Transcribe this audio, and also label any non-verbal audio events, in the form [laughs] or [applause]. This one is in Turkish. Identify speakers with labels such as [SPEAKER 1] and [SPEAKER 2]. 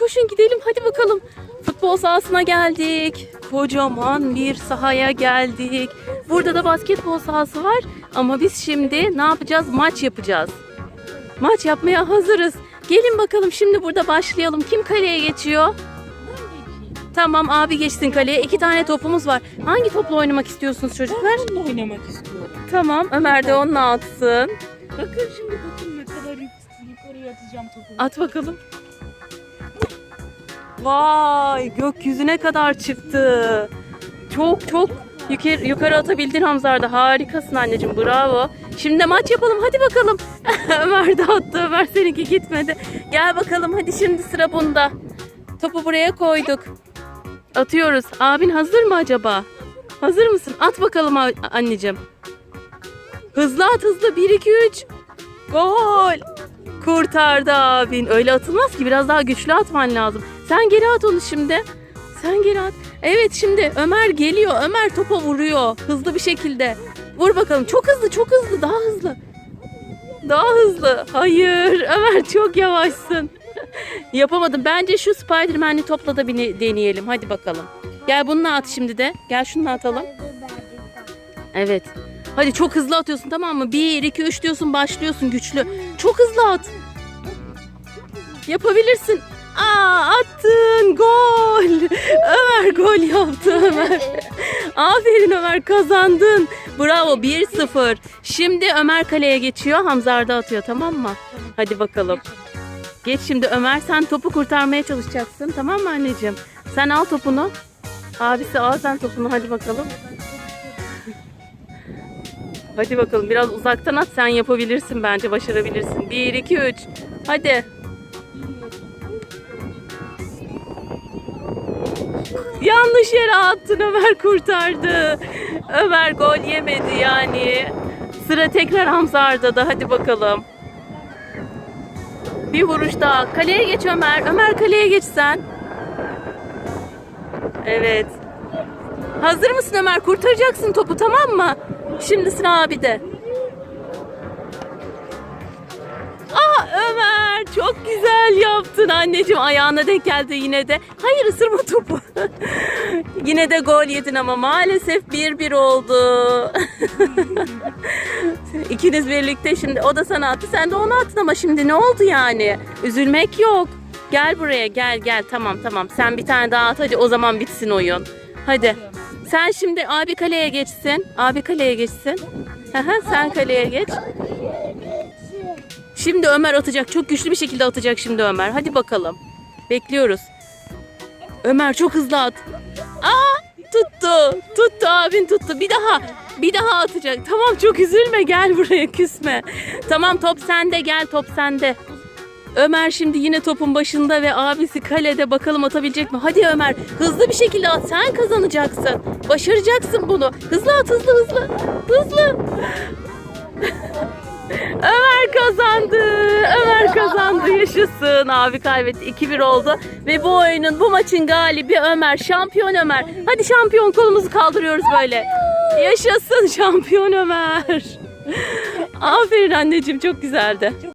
[SPEAKER 1] Koşun gidelim hadi bakalım. Futbol sahasına geldik. Kocaman bir sahaya geldik. Burada da basketbol sahası var. Ama biz şimdi ne yapacağız? Maç yapacağız. Maç yapmaya hazırız. Gelin bakalım şimdi burada başlayalım. Kim kaleye geçiyor? Tamam abi geçsin kaleye. İki tane topumuz var. Hangi topla oynamak istiyorsunuz çocuklar?
[SPEAKER 2] Bununla oynamak istiyorum.
[SPEAKER 1] Tamam Ömer de onunla atsın.
[SPEAKER 2] Bakın şimdi bakın ne kadar yuk- yukarıya atacağım topu.
[SPEAKER 1] At bakalım. Vay gökyüzüne kadar çıktı. Çok çok yukarı, yukarı atabildin Hamzar'da. Harikasın anneciğim bravo. Şimdi maç yapalım hadi bakalım. [laughs] Ömer de attı Ömer seninki gitmedi. Gel bakalım hadi şimdi sıra bunda. Topu buraya koyduk. Atıyoruz. Abin hazır mı acaba? Hazır mısın? At bakalım anneciğim. Hızlı at hızlı. 1 2 3. Gol. Kurtardı abin. Öyle atılmaz ki biraz daha güçlü atman lazım. Sen geri at onu şimdi. Sen geri at. Evet şimdi Ömer geliyor. Ömer topa vuruyor. Hızlı bir şekilde. Vur bakalım. Çok hızlı çok hızlı. Daha hızlı. Daha hızlı. Hayır. Ömer çok yavaşsın. [laughs] Yapamadım. Bence şu Spiderman'li topla da bir ne- deneyelim. Hadi bakalım. Gel bununla at şimdi de. Gel şununla atalım. Evet. Hadi çok hızlı atıyorsun tamam mı? 1, 2, 3 diyorsun başlıyorsun güçlü. Çok hızlı at. Yapabilirsin. Aa attın gol. Ömer gol yaptı Ömer. Aferin Ömer kazandın. Bravo 1-0. Şimdi Ömer kaleye geçiyor. Hamza Arda atıyor tamam mı? Hadi bakalım. Geç şimdi Ömer sen topu kurtarmaya çalışacaksın tamam mı anneciğim? Sen al topunu. Abisi al sen topunu hadi bakalım. Hadi bakalım biraz uzaktan at sen yapabilirsin bence başarabilirsin. 1 2 3. Hadi. Yanlış yere attın Ömer kurtardı. Ömer gol yemedi yani. Sıra tekrar Hamza Arda'da hadi bakalım. Bir vuruş daha. Kaleye geç Ömer. Ömer kaleye geç sen. Evet. Hazır mısın Ömer? Kurtaracaksın topu tamam mı? Şimdi sıra abi de. Aa Ömer çok güzel yaptın anneciğim. Ayağına denk geldi yine de. Hayır ısırma topu. [laughs] yine de gol yedin ama maalesef 1-1 oldu. [laughs] İkiniz birlikte şimdi o da sana attı sen de ona attın ama şimdi ne oldu yani? Üzülmek yok. Gel buraya gel gel tamam tamam sen bir tane daha at hadi o zaman bitsin oyun. Hadi. Sen şimdi abi kaleye geçsin. Abi kaleye geçsin. Hı, sen kaleye geç. Şimdi Ömer atacak. Çok güçlü bir şekilde atacak şimdi Ömer. Hadi bakalım. Bekliyoruz. Ömer çok hızlı at. Aa tuttu. Tuttu abin tuttu. Bir daha. Bir daha atacak. Tamam çok üzülme gel buraya küsme. Tamam top sende gel top sende. Ömer şimdi yine topun başında ve abisi kalede bakalım atabilecek mi? Hadi Ömer hızlı bir şekilde at sen kazanacaksın. Başaracaksın bunu. Hızlı at hızlı hızlı. Hızlı. [laughs] Ömer kazandı. Ömer kazandı. Yaşasın. Abi kaybetti. 2-1 oldu. Ve bu oyunun, bu maçın galibi Ömer. Şampiyon Ömer. Hadi şampiyon kolumuzu kaldırıyoruz böyle. Yaşasın [laughs] şampiyon Ömer. [laughs] Aferin anneciğim çok güzeldi.